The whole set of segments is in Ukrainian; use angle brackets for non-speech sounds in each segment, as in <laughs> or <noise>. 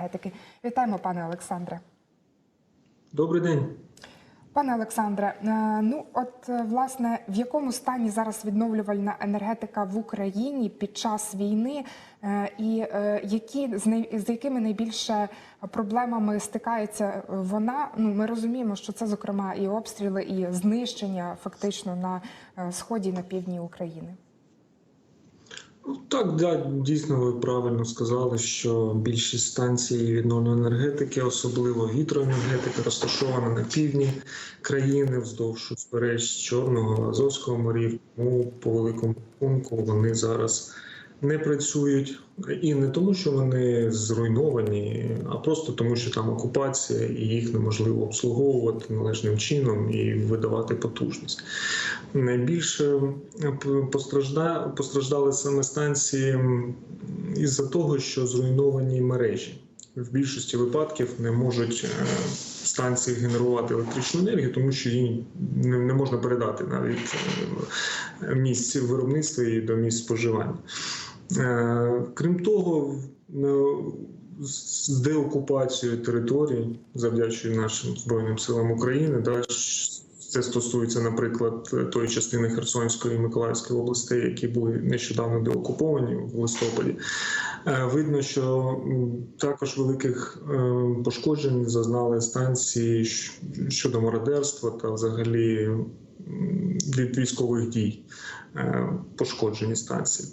енергетики. Вітаємо, пане Олександре. Добрий день. Пане Олександре, е, ну от е, власне в якому стані зараз відновлювальна енергетика в Україні під час війни, е, і які з якими найбільше проблемами стикається вона? Ну ми розуміємо, що це зокрема і обстріли, і знищення фактично на сході і на півдні України. Ну, Так, да, дійсно, ви правильно сказали, що більшість станцій відновлення енергетики, особливо вітроенергетика, розташована на півдні країни вздовж узбереж Чорного Азовського морів. Тому по великому рахунку вони зараз не працюють і не тому, що вони зруйновані, а просто тому, що там окупація і їх неможливо обслуговувати належним чином і видавати потужність. Найбільше постражда... постраждали саме станції із-за того, що зруйновані мережі. В більшості випадків не можуть е, станції генерувати електричну енергію, тому що її не не можна передати навіть е, місць виробництва і до місць споживання. Е, Крім того, з деокупацією територій, завдячуючи нашим збройним силам України, це стосується, наприклад, тої частини Херсонської і Миколаївської областей, які були нещодавно деокуповані в листопаді. Е, Видно, що також великих е, пошкоджень зазнали станції щодо мародерства та взагалі від військових дій. Е, Пошкоджені станції.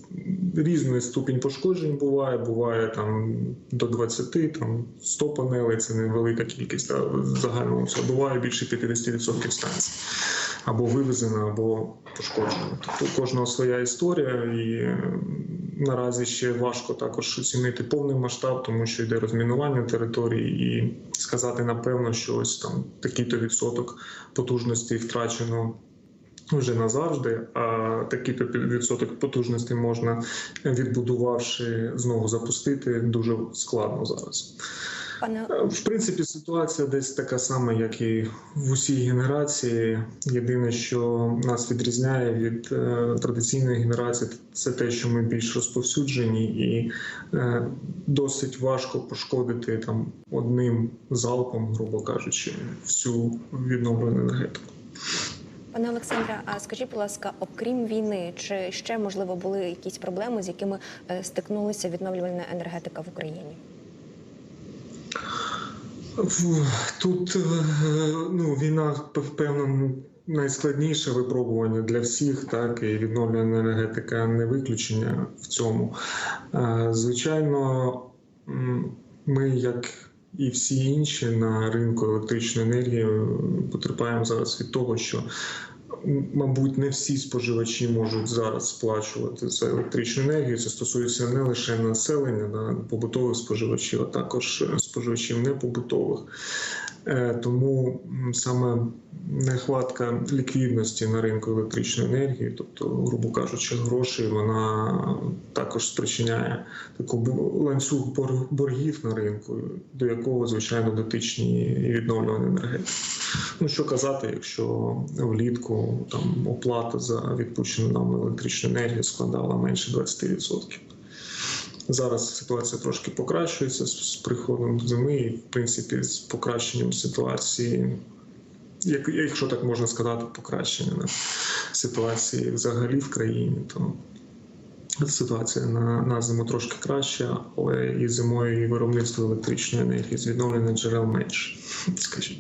Різний ступінь пошкоджень буває, буває там до 20, там 100 панелей, це невелика кількість. А в загальному все буває більше 50% станцій. Або вивезено, або пошкоджено. Тобто кожного своя історія, і наразі ще важко також оцінити повний масштаб, тому що йде розмінування території, і сказати напевно, що ось там такий-то відсоток потужності втрачено вже назавжди, а такий то відсоток потужності можна, відбудувавши, знову запустити дуже складно зараз. Пане Е, В принципі, ситуація десь така сама, як і в усій генерації. Єдине, що нас відрізняє від е, традиційної генерації, це те, що ми більш розповсюджені, і е, досить важко пошкодити там одним залпом, грубо кажучи, всю відновлену енергетику. Пане Олександре, а скажіть, будь ласка, окрім війни, чи ще можливо були якісь проблеми, з якими е, стикнулася відновлювальна енергетика в Україні? Тут е, ну, війна певно найскладніше випробування для всіх, так і відновлена енергетика не виключення в цьому. Е, Звичайно, ми, як і всі інші на ринку електричної енергії, потерпаємо зараз від того, що Мабуть, не всі споживачі можуть зараз сплачувати за електричну енергію. Це стосується не лише населення, на побутових споживачів, а також е, споживачів непобутових. Е, Тому саме нехватка ліквідності на ринку електричної енергії, тобто, грубо кажучи, грошей, вона також спричиняє таку ланцюг боргів на ринку, до якого, звичайно, дотичні відновлювані енергетики. Ну що казати, якщо влітку там оплата за відпущену нам електричну енергію складала менше 20%. Зараз ситуація трошки покращується з приходом зими, і в принципі з покращенням ситуації, як, якщо так можна сказати, покращення на ситуації взагалі в країні, то ситуація на, на зиму трошки краща, але і зимою і виробництво електричної енергії з відновлених джерел менше, <laughs> скажімо.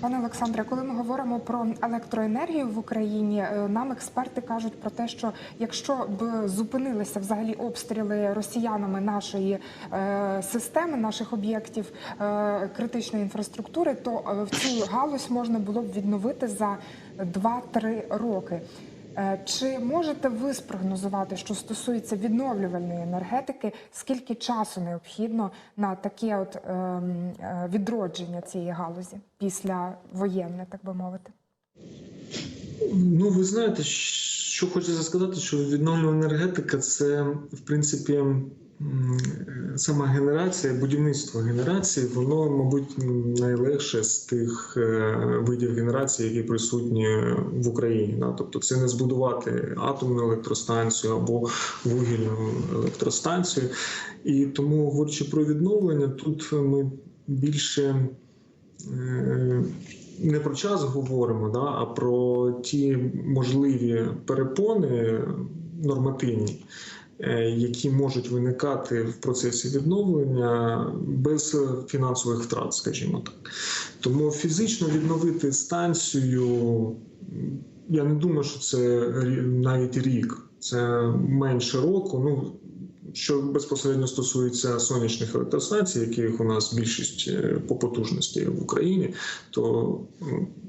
Пане Олександре, коли ми говоримо про електроенергію в Україні, е, нам експерти кажуть про те, що якщо б зупинилися взагалі обстріли росіянами нашої е, системи, наших об'єктів е, критичної інфраструктури, то в цю галузь можна було б відновити за 2-3 роки. Е, Чи можете ви спрогнозувати, що стосується відновлювальної енергетики, скільки часу необхідно на таке от ем, е, відродження цієї галузі після воєнне, так би мовити? Ну, ви знаєте, що хочеться сказати, що відновлювана енергетика це в принципі сама генерація, будівництво генерації, воно, мабуть, найлегше з тих е, видів генерації, які присутні в Україні. Тобто, це не збудувати атомну електростанцію або вугільну електростанцію. І тому, говорячи про відновлення, тут ми більше. е, Не про час говоримо, а про ті можливі перепони нормативні, які можуть виникати в процесі відновлення без фінансових втрат, скажімо так. Тому фізично відновити станцію, я не думаю, що це навіть рік, це менше року. Ну, що безпосередньо стосується сонячних електростанцій, яких у нас більшість е, по потужності в Україні, то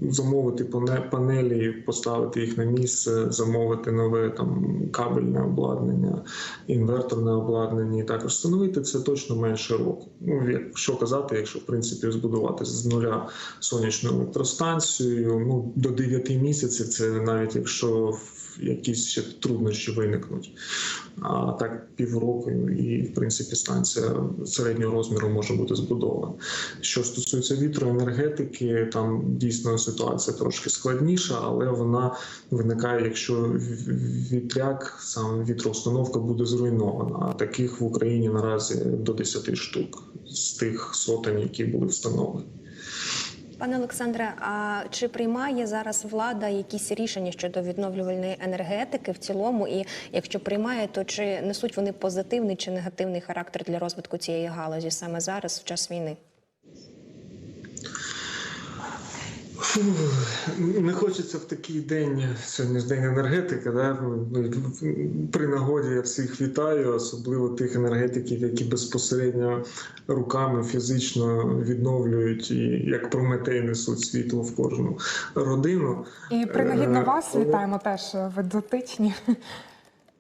замовити панелі, поставити їх на місце, замовити нове там кабельне обладнання, інверторне обладнання, і також встановити це точно менше року. Ну якщо казати, якщо в принципі збудувати з нуля сонячну електростанцію, ну до 9 місяців, це навіть якщо якісь ще труднощі виникнуть. А так півроку, і в принципі станція середнього розміру може бути збудована. Що стосується вітроенергетики, там дійсно ситуація трошки складніша, але вона виникає, якщо вітряк, саме вітроустановка буде зруйнована. А таких в Україні наразі до 10 штук з тих сотень, які були встановлені. Пане Олександре, а чи приймає зараз влада якісь рішення щодо відновлювальної енергетики в цілому? І якщо приймає, то чи несуть вони позитивний чи негативний характер для розвитку цієї галузі саме зараз, в час війни? Фу, не хочеться в такий день, сьогодні ж день енергетики. Да? ну, При нагоді я всіх вітаю, особливо тих енергетиків, які безпосередньо руками фізично відновлюють і як Прометей несуть світло в кожну родину. І принагідно Е, вас вітаємо теж. Ви дотичні.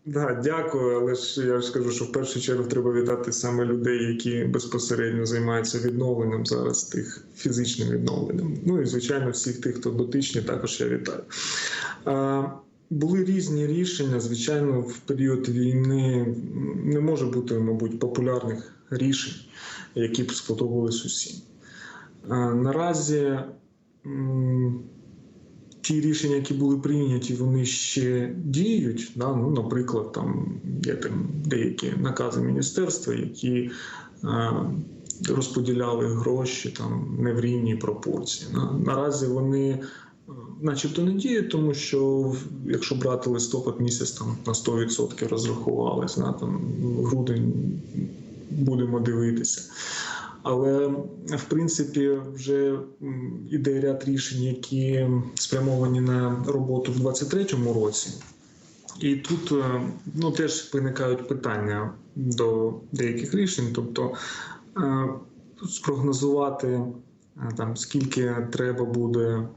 Да, дякую, але ж я ж кажу, що в першу чергу треба вітати саме людей, які безпосередньо займаються відновленням зараз, тих фізичним відновленням. Ну і звичайно, всіх тих, хто дотичні, також я вітаю. А, були різні рішення. Звичайно, в період війни не може бути, мабуть, популярних рішень, які б сподобались усім. А, наразі. м, ті рішення, які були прийняті, вони ще діють. Да? Ну, наприклад, там є там деякі накази міністерства, які е, розподіляли гроші там не в рівній пропорції. На, наразі вони. е, Начебто не діють, тому що якщо брати листопад місяць там на 100% розрахувались, на там грудень будемо дивитися. Але в принципі вже іде ряд рішень, які спрямовані на роботу в 2023 році. І тут е, ну, теж виникають питання до деяких рішень, тобто е, спрогнозувати е, там скільки треба буде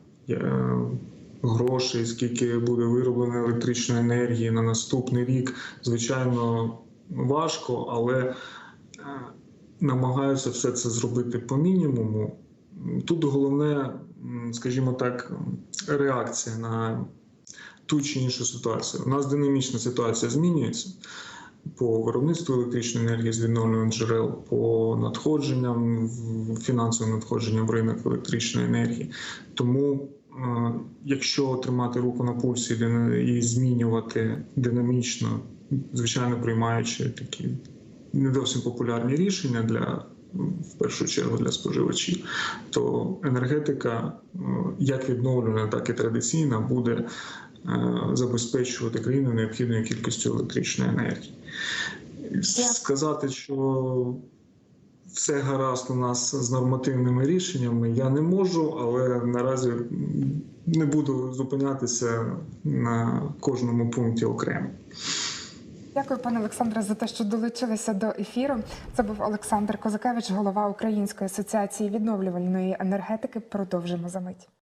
грошей, скільки буде вироблено електричної енергії на наступний рік, звичайно, важко, але намагаюся все це зробити по мінімуму. Тут головне, скажімо так, реакція на ту чи іншу ситуацію. У нас динамічна ситуація змінюється по виробництву електричної енергії з відновлюваних джерел, по надходженням, фінансовим надходженням в ринок електричної енергії. Тому, е, якщо тримати руку на пульсі і змінювати динамічно, звичайно приймаючи такі не зовсім популярні рішення для в першу чергу для споживачів, то енергетика, е, як відновлена, так і традиційна, буде е, забезпечувати країну необхідною кількістю електричної енергії. Сказати, що все гаразд у нас з нормативними рішеннями, я не можу, але наразі не буду зупинятися на кожному пункті окремо. Дякую, пане Олександре, за те, що долучилися до ефіру. Це був Олександр Козакевич, голова Української асоціації відновлювальної енергетики. Продовжимо за мить.